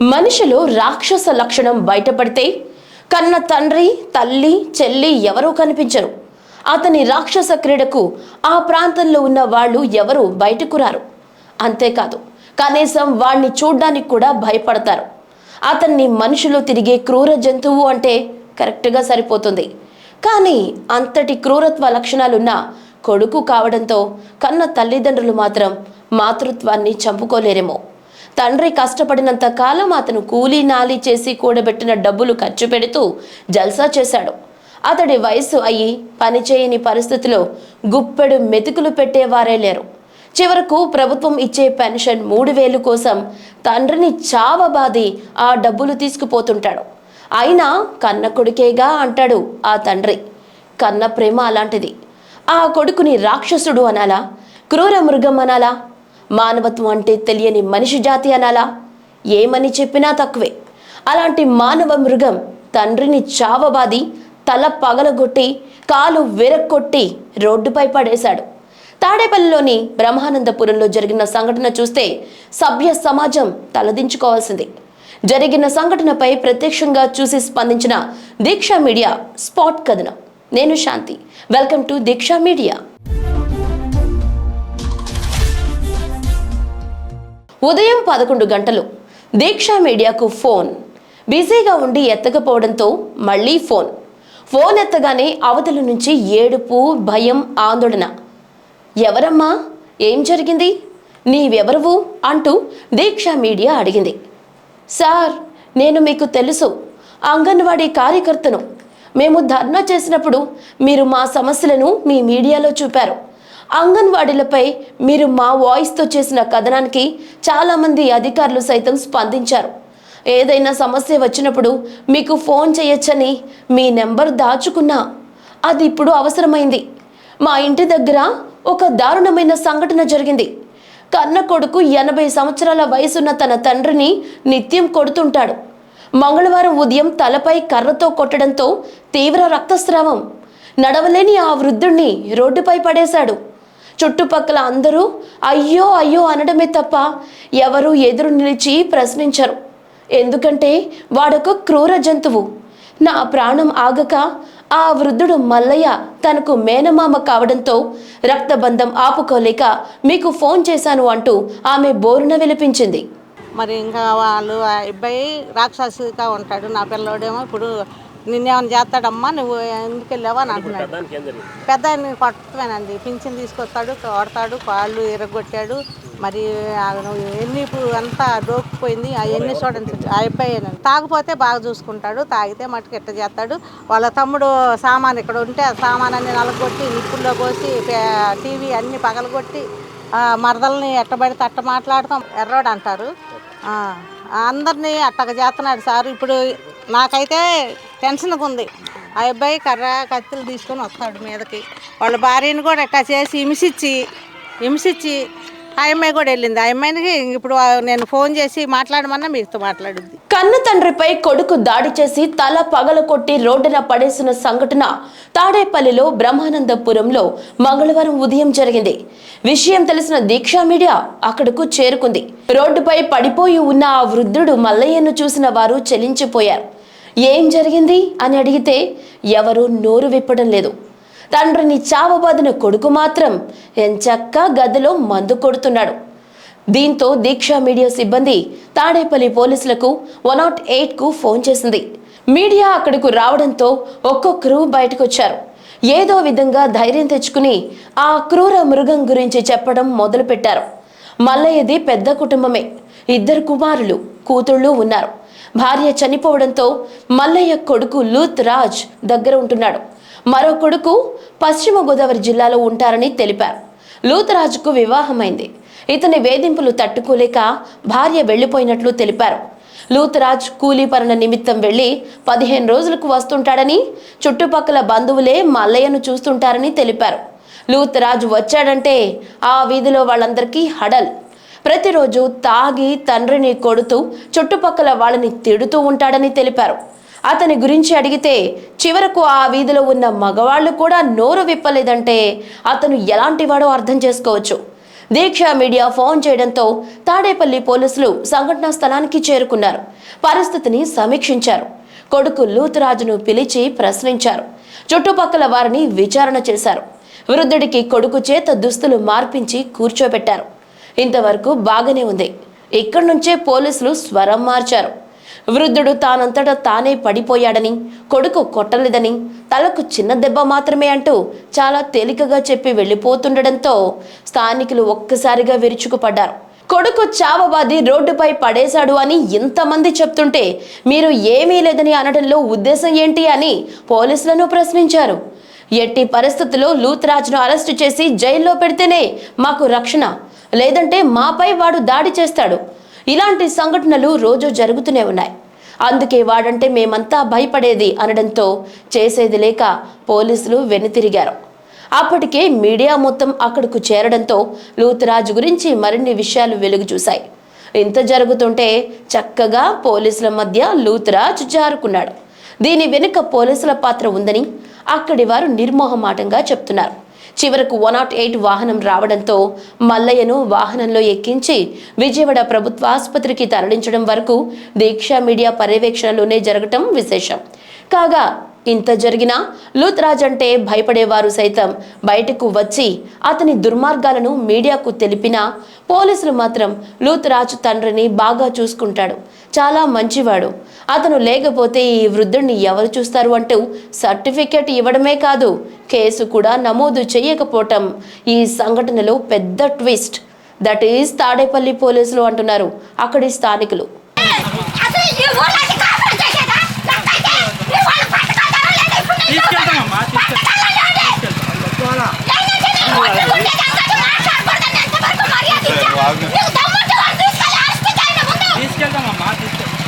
మనిషిలో రాక్షస లక్షణం బయటపడితే కన్న తండ్రి తల్లి చెల్లి ఎవరూ కనిపించరు. అతని రాక్షస క్రీడకు ఆ ప్రాంతంలో ఉన్న వాళ్ళు ఎవరు బయటకు రారు. అంతేకాదు కనీసం వాణ్ణి చూడ్డానికి కూడా భయపడతారు. అతన్ని మనుషులు తిరిగే క్రూర జంతువు అంటే కరెక్ట్గా సరిపోతుంది. కానీ అంతటి క్రూరత్వ లక్షణాలున్న కొడుకు కావడంతో కన్న తల్లిదండ్రులు మాత్రం మాతృత్వాన్ని చంపుకోలేరేమో. తండ్రి కష్టపడినంత కాలం అతను కూలీ నాలి చేసి కూడబెట్టిన డబ్బులు ఖర్చు పెడుతూ జల్సా చేశాడు. అతడి వయసు అయ్యి పనిచేయని పరిస్థితిలో గుప్పెడు మెతుకులు పెట్టేవారే లేరు. చివరకు ప్రభుత్వం ఇచ్చే పెన్షన్ మూడు వేలు కోసం తండ్రిని చావబాది ఆ డబ్బులు తీసుకుపోతుంటాడు. అయినా కన్న కొడుకేగా అంటాడు ఆ తండ్రి. కన్న ప్రేమ అలాంటిది. ఆ కొడుకుని రాక్షసుడు అనాలా? క్రూర మృగం అనాలా? మానవత్వం అంటే తెలియని మనిషి జాతి అనాలా? ఏమని చెప్పినా తక్కువే. అలాంటి మానవ మృగం తండ్రిని చావబాది తల పగలగొట్టి కాలు విరక్కొట్టి రోడ్డుపై పడేశాడు. తాడేపల్లిలోని బ్రహ్మానందపురంలో జరిగిన సంఘటన చూస్తే సభ్య సమాజం తలదించుకోవాల్సింది. జరిగిన సంఘటనపై ప్రత్యక్షంగా చూసి స్పందించిన దీక్షా మీడియా స్పాట్ కథనం. నేను Shanti. Welcome to Deeksha media. ఉదయం పదకొండు గంటలు. దీక్షా మీడియాకు ఫోన్. బిజీగా ఉండి ఎత్తకపోవడంతో మళ్ళీ ఫోన్. ఫోన్ ఎత్తగానే అవతల నుంచి ఏడుపు భయం ఆందోళన. ఎవరమ్మా? ఏం జరిగింది? నీవెవరువు? అంటూ దీక్షా మీడియా అడిగింది. సార్ నేను మీకు తెలుసు. అంగన్వాడీ కార్యకర్తను. మేము ధర్నా చేసినప్పుడు మీరు మా సమస్యలను మీ మీడియాలో చూపారు. అంగన్వాడీలపై మీరు మా వాయిస్తో చేసిన కథనానికి చాలామంది అధికారులు సైతం స్పందించారు. ఏదైనా సమస్య వచ్చినప్పుడు మీకు ఫోన్ చేయొచ్చని మీ నెంబర్ దాచుకున్నా అది ఇప్పుడు అవసరమైంది. మా ఇంటి దగ్గర ఒక దారుణమైన సంఘటన జరిగింది. కన్న కొడుకు ఎనభై సంవత్సరాల వయసున్న తన తండ్రిని నిత్యం కొడుతుంటాడు. మంగళవారం ఉదయం తలపై కర్రతో కొట్టడంతో తీవ్ర రక్తస్రావం. నడవలేని ఆ వృద్ధుణ్ణి రోడ్డుపై పడేశాడు. చుట్టుపక్కల అందరూ అయ్యో అయ్యో అనడమే తప్ప ఎవరు ఎదురు నిలిచి ప్రశ్నించరు. ఎందుకంటే వాడొక క్రూర జంతువు. నా ప్రాణం ఆగక ఆ వృద్ధుడు మల్లయ్య తనకు మేనమామ కావడంతో రక్తబంధం ఆపుకోలేక మీకు ఫోన్ చేశాను అంటూ ఆమె బోరున విలిపించింది మరి ఇంకా వాళ్ళు ఆ అబ్బాయి రాక్షసుగా ఉంటాడు. నా పిల్లోడేమో ఇప్పుడు నిన్నేమైనా చేస్తాడమ్మా? నువ్వు ఎందుకు వెళ్ళావా అని అంటున్నాడు. పెద్ద ఆయన కొట్టమేనండి. పింఛన్ తీసుకొస్తాడు కొడతాడు కాళ్ళు ఎరగొట్టాడు మరి ఎన్ని అంతా డోక్కుపోయింది ఆ ఎన్ని చూడండి. అబ్బాయి తాగిపోతే బాగా చూసుకుంటాడు తాగితే మటుకు ఎట్ట చేస్తాడు? వాళ్ళ తమ్ముడు సామాన్ ఇక్కడ ఉంటే ఆ సామాన్ అన్ని నలగొట్టి నిప్పుల్లో పోసి పే- టీవీ అన్ని పగలగొట్టి మరదల్ని ఎట్టబడితే అట్ట మాట్లాడతాం. ఎర్రోడు అంటారు అందరినీ అట్టగ చేస్తున్నాడు సార్. ఇప్పుడు నాకైతే టెన్షన్గా ఉంది. ఆ అబ్బాయి కర్ర కత్తులు తీసుకొని వస్తాడు మీదకి. వాళ్ళ భార్యను కూడా ఎట్టా చేసి హింసించి హింసించి ఆ అమ్మాయి కూడా వెళ్ళింది. ఆ అమ్మాయికి ఇప్పుడు నేను ఫోన్ చేసి మాట్లాడమన్నా మీతో మాట్లాడుద్ది. కన్న తండ్రిపై కొడుకు దాడి చేసి తల పగల కొట్టి రోడ్డున పడేసిన సంఘటన తాడేపల్లిలో బ్రహ్మానందపురంలో మంగళవారం ఉదయం జరిగింది. విషయం తెలిసిన దీక్షా మీడియా అక్కడకు చేరుకుంది. రోడ్డుపై పడిపోయి ఉన్న ఆ వృద్ధుడు మల్లయ్యను చూసిన వారు చెలించిపోయారు. ఏం జరిగింది అని అడిగితే ఎవరూ నోరు విప్పడం లేదు. తండ్రిని చావబాదిన కొడుకు మాత్రం ఎంచక్కా గదిలో మందు కొడుతున్నాడు. దీంతో దీక్షా మీడియా సిబ్బంది తాడేపల్లి పోలీసులకు వన్ నాట్ ఎయిట్కు ఫోన్ చేసింది. మీడియా అక్కడకు రావడంతో ఒక్కొక్కరు బయటకొచ్చారు. ఏదో విధంగా ధైర్యం తెచ్చుకుని ఆ క్రూర మృగం గురించి చెప్పడం మొదలుపెట్టారు. మల్లయ్యది పెద్ద కుటుంబమే. ఇద్దరు కుమారులు కూతుళ్ళు ఉన్నారు. భార్య చనిపోవడంతో మల్లయ్య కొడుకు లూత్ రాజ్ దగ్గర ఉంటున్నాడు. మరో కొడుకు పశ్చిమ గోదావరి జిల్లాలో ఉంటారని తెలిపారు. లూత్ రాజుకు వివాహమైంది. ఇతని వేధింపులు తట్టుకోలేక భార్య వెళ్ళిపోయినట్లు తెలిపారు. లూతరాజ్ కూలీ పనుల నిమిత్తం వెళ్ళి పదిహేను రోజులకు వస్తుంటాడని చుట్టుపక్కల బంధువులే మల్లయ్యను చూస్తుంటారని తెలిపారు. లూతరాజు వచ్చాడంటే ఆ వీధిలో వాళ్ళందరికీ హడల్. ప్రతిరోజు తాగి తండ్రిని కొడుతూ చుట్టుపక్కల వాళ్ళని తిడుతూ ఉంటాడని తెలిపారు. అతని గురించి అడిగితే చివరకు ఆ వీధిలో ఉన్న మగవాళ్ళు కూడా నోరు విప్పలేదంటే అతను ఎలాంటివాడో అర్థం చేసుకోవచ్చు. దీక్ష మీడియా ఫోన్ చేయడంతో తాడేపల్లి పోలీసులు సంఘటనా స్థలానికి చేరుకున్నారు. పరిస్థితిని సమీక్షించారు. కొడుకు లూతురాజును పిలిచి ప్రశ్నించారు. చుట్టుపక్కల వారిని విచారణ చేశారు. వృద్ధుడికి కొడుకు చేత దుస్తులు మార్పించి కూర్చోబెట్టారు. ఇంతవరకు బాగానే ఉంది. ఇక్కడి నుంచే పోలీసులు స్వరం మార్చారు. వృద్ధుడు తానంతటా తానే పడిపోయాడని కొడుకు కొట్టలేదని తలకు చిన్న దెబ్బ మాత్రమే అంటూ చాలా తేలికగా చెప్పి వెళ్ళిపోతుండడంతో స్థానికులు ఒక్కసారిగా విరుచుకుపడ్డారు. కొడుకు చావబాది రోడ్డుపై పడేశాడు అని ఇంతమంది చెప్తుంటే మీరు ఏమీ లేదని అనడంలో ఉద్దేశం ఏంటి అని పోలీసులను ప్రశ్నించారు. ఎట్టి పరిస్థితుల్లో లూత్రాజ్ను అరెస్టు చేసి జైల్లో పెడితేనే మాకు రక్షణ లేదంటే మాపై వాడు దాడి చేస్తాడు. ఇలాంటి సంఘటనలు రోజు జరుగుతూనే ఉన్నాయి. అందుకే వాడంటే మేమంతా భయపడేది అనడంతో చేసేది లేక పోలీసులు వెనుతిరిగారు. అప్పటికే మీడియా మొత్తం అక్కడకు చేరడంతో లూతరాజు గురించి మరిన్ని విషయాలు వెలుగు చూశాయి. ఇంత జరుగుతుంటే చక్కగా పోలీసుల మధ్య లూతరాజ్ జారుకున్నాడు. దీని వెనుక పోలీసుల పాత్ర ఉందని అక్కడి వారు నిర్మోహమాటంగా చెప్తున్నారు. చివరకు వన్ నాట్ ఎయిట్ వాహనం రావడంతో మల్లయ్యను వాహనంలో ఎక్కించి విజయవాడ ప్రభుత్వ ఆసుపత్రికి తరలించడం వరకు దీక్ష మీడియా పర్యవేక్షణలోనే జరగటం విశేషం. కాగా ఇంత జరిగినా లూత్రాజ్ అంటే భయపడేవారు సైతం బయటకు వచ్చి అతని దుర్మార్గాలను మీడియాకు తెలిపినా పోలీసులు మాత్రం లూత్రాజ్ తండ్రిని బాగా చూసుకుంటాడు. చాలా మంచివాడు. అతను లేకపోతే ఈ వృద్ధుడిని ఎవరు చూస్తారు అంటూ సర్టిఫికెట్ ఇవ్వడమే కాదు కేసు కూడా నమోదు చేయకపోవటం. ఈ సంఘటనలో పెద్ద ట్విస్ట్. దట్ ఈస్ తాడేపల్లి పోలీసులు అంటున్నారు. అక్కడి స్థానికులు అసలు ఈ ఊళ్ళకి కాపురం చేసేదా? నాకైతే ఈ వాళ్ళు పట్టుకుంటారో లేదో ఇప్పుడు నీకు తీసుకెళ్తామమ్మా తీసుకెళ్తాం లేదంటే నేను ఒడ్డు ఉండే సంగతి మాట్లాడకూడదని ఎంతవరకు మర్యాద ఇచ్చా? నీకు దమ్ముంటే వాడిని తీసుకెళ్ళి హాస్పిటల్ అయిన ముందు. తీసుకెళ్తామమ్మా తీసుకెళ్తాం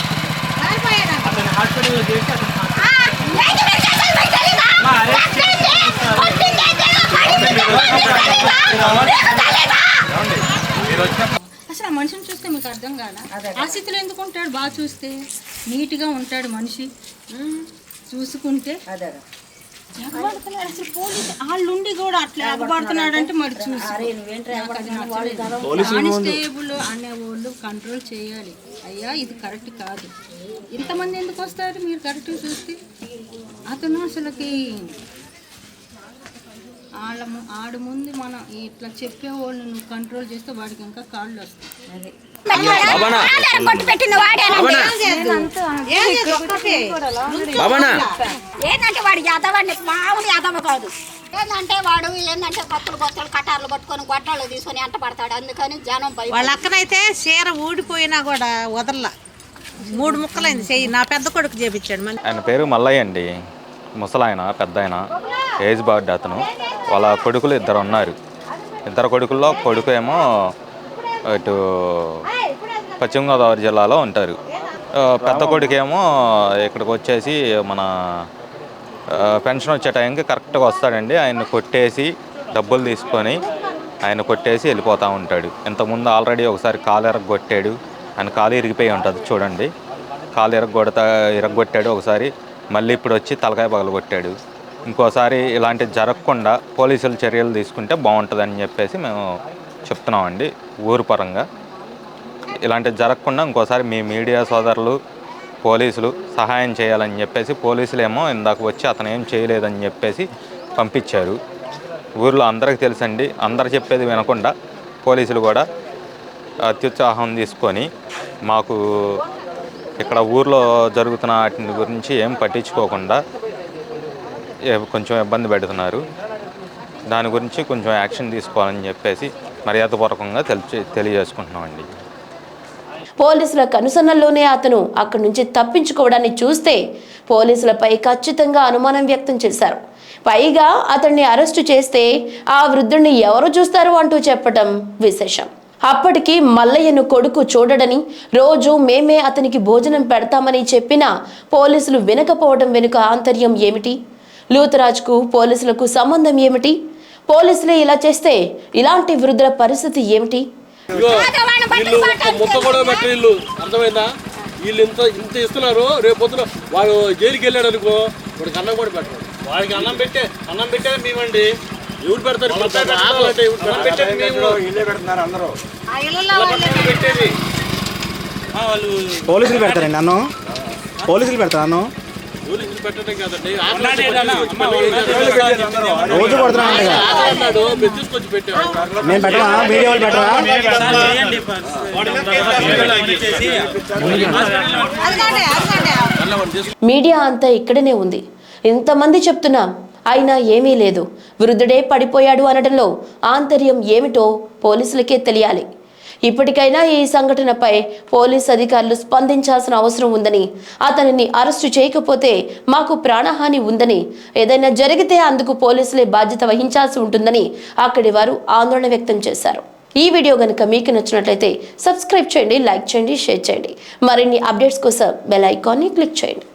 అతను హాస్పిటల్లో చేసి అతను ఆ, ఏంటి మీరు చేసేది మీకు తెలీదా? మా అరెస్ట్ కొట్టింది, కొట్టిందేంటి? పడింది దమ్ముంటే తెలీదా? నీకు తెలీదా? మీరు వచ్చిన అసలు ఆ మనిషిని చూస్తే మీకు అర్థం కాదా? ఆ స్థితిలో ఎందుకు ఉంటాడు? బాగా చూస్తే నీట్గా ఉంటాడు మనిషి. చూసుకుంటే ఎగబడుతున్నాడు అసలు పోలీసు వాళ్ళుండి కూడా అట్లా ఎగబడుతున్నాడు అంటే మరి. కానిస్టేబుల్ అనే వాళ్ళు కంట్రోల్ చేయాలి. అయ్యా ఇది కరెక్ట్ కాదు. ఇంతమంది ఎందుకు వస్తారు మీరు కరెక్ట్ చూస్తే? అతను అసలుకి వాళ్ళ ఆడు ముందు మనం ఇట్లా చెప్పేవాళ్ళు నువ్వు కంట్రోల్ చేస్తే వాడికి ఇంకా కాళ్ళు వస్తాయి. ఏంటంటే వాడు యాదవాడిని? మామూలు యాదవ కాదు. ఏంటంటే వాడు ఏంటంటే కొత్తలు కొత్తలు కటార్లు పట్టుకొని గొడ్డలు తీసుకొని ఎంట పడతాడు. అందుకని జనం వాళ్ళ అక్కనైతే చీర ఊడిపోయినా కూడా వదల్లా. మూడు ముక్కలైంది చెయ్యి. నా పెద్ద కొడుకు చేపించాడు. మళ్ళీ ఆయన పేరు మల్లయ్య అండి. ముసలాయన పెద్ద ఆయన ఏజ్ బార్డ్ అతను. వాళ్ళ కొడుకులు ఇద్దరు ఉన్నారు. ఇద్దరు కొడుకుల్లో కొడుకు ఏమో ఇటు పశ్చిమ గోదావరి జిల్లాలో ఉంటారు. పెద్ద కొడుకేమో ఇక్కడికి వచ్చేసి మన పెన్షన్ వచ్చే టైంకి కరెక్ట్గా వస్తాడండి. ఆయన కొట్టేసి డబ్బులు తీసుకొని ఆయన కొట్టేసి వెళ్ళిపోతూ ఉంటాడు. ఇంతకుముందు ఆల్రెడీ ఒకసారి కాలు ఎరగొట్టాడు. ఆయన కాలు ఇరిగిపోయి ఉంటుంది చూడండి. కాలు ఇరగొడతా ఇరగొట్టాడు ఒకసారి. మళ్ళీ ఇప్పుడు వచ్చి తలకాయ పగలగొట్టాడు. ఇంకోసారి ఇలాంటివి జరగకుండా పోలీసులు చర్యలు తీసుకుంటే బాగుంటుందని చెప్పేసి మేము చెప్తున్నామండి ఊరు పరంగా. ఇలాంటివి జరగకుండా ఇంకోసారి మీ మీడియా సోదరులు పోలీసులు సహాయం చేయాలని చెప్పేసి పోలీసులేమో ఇందాక వచ్చి అతను ఏం చేయలేదని చెప్పేసి పంపించారు. ఊర్లో అందరికీ తెలుసండి అందరు చెప్పేది వినకుండా పోలీసులు కూడా అత్యుత్సాహం తీసుకొని మాకు ఇక్కడ ఊర్లో జరుగుతున్న వాటి గురించి ఏం పట్టించుకోకుండా కొంచెం ఇబ్బంది పెడుతున్నారు. దాని గురించి కొంచెం యాక్షన్ తీసుకోవాలని చెప్పేసి మర్యాదపూర్వకంగా తెలిసి తెలియజేసుకుంటున్నామండి. పోలీసుల కనుసన్నల్లోనే అతను అక్కడి నుంచి తప్పించుకోవడాన్ని చూస్తే పోలీసులపై ఖచ్చితంగా అనుమానం వ్యక్తం చేశారు. పైగా అతన్ని అరెస్టు చేస్తే ఆ వృద్ధుణ్ణి ఎవరు చూస్తారు అంటూ చెప్పటం విశేషం. అప్పటికి మల్లయ్యను కొడుకు చూడడని రోజు మేమే అతనికి భోజనం పెడతామని చెప్పినా పోలీసులు వినకపోవడం వెనుక ఆంతర్యం ఏమిటి? లూతరాజ్కు పోలీసులకు సంబంధం ఏమిటి? పోలీసులే ఇలా చేస్తే ఇలాంటి వృద్ధుల పరిస్థితి ఏమిటి? వీళ్ళు ముక్క కూడా పెట్టరు వీళ్ళు అర్థమైందా? వీళ్ళు ఇంత ఇంత ఇస్తున్నారు రేపు పొద్దున వాడు జైలుకి వెళ్ళాడు అనుకో వాడికి అన్నం కూడా పెట్టరు. వాడికి అన్నం పెట్టే అన్నం పెట్టేది మేమండి. ఎవరు పెడతారు? పెట్టేది వాళ్ళే పెట్టేది. పోలీసులు పెడతారండి నన్ను పోలీసులు పెడతారు నన్ను రోజు పెట్టరా వాళ్ళు పెట్టరా అదిగోండి మీడియా అంతా ఇక్కడనే ఉంది. ఇంతమంది చెప్తున్నా అయినా ఏమీ లేదు. వృద్ధుడే పడిపోయాడు అనడంలో ఆంతర్యం ఏమిటో పోలీసులకే తెలియాలి. ఇప్పటికైనా ఈ సంఘటనపై పోలీస్ అధికారులు స్పందించాల్సిన అవసరం ఉందని అతనిని అరెస్టు చేయకపోతే మాకు ప్రాణహాని ఉందని ఏదైనా జరిగితే అందుకు పోలీసులే బాధ్యత వహించాల్సి ఉంటుందని అక్కడి వారు ఆందోళన వ్యక్తం చేశారు. ఈ వీడియో కనుక మీకు నచ్చినట్లయితే సబ్స్క్రైబ్ చేయండి లైక్ చేయండి షేర్ చేయండి. మరిన్ని అప్డేట్స్ కోసం బెల్ ఐకాన్ని క్లిక్ చేయండి.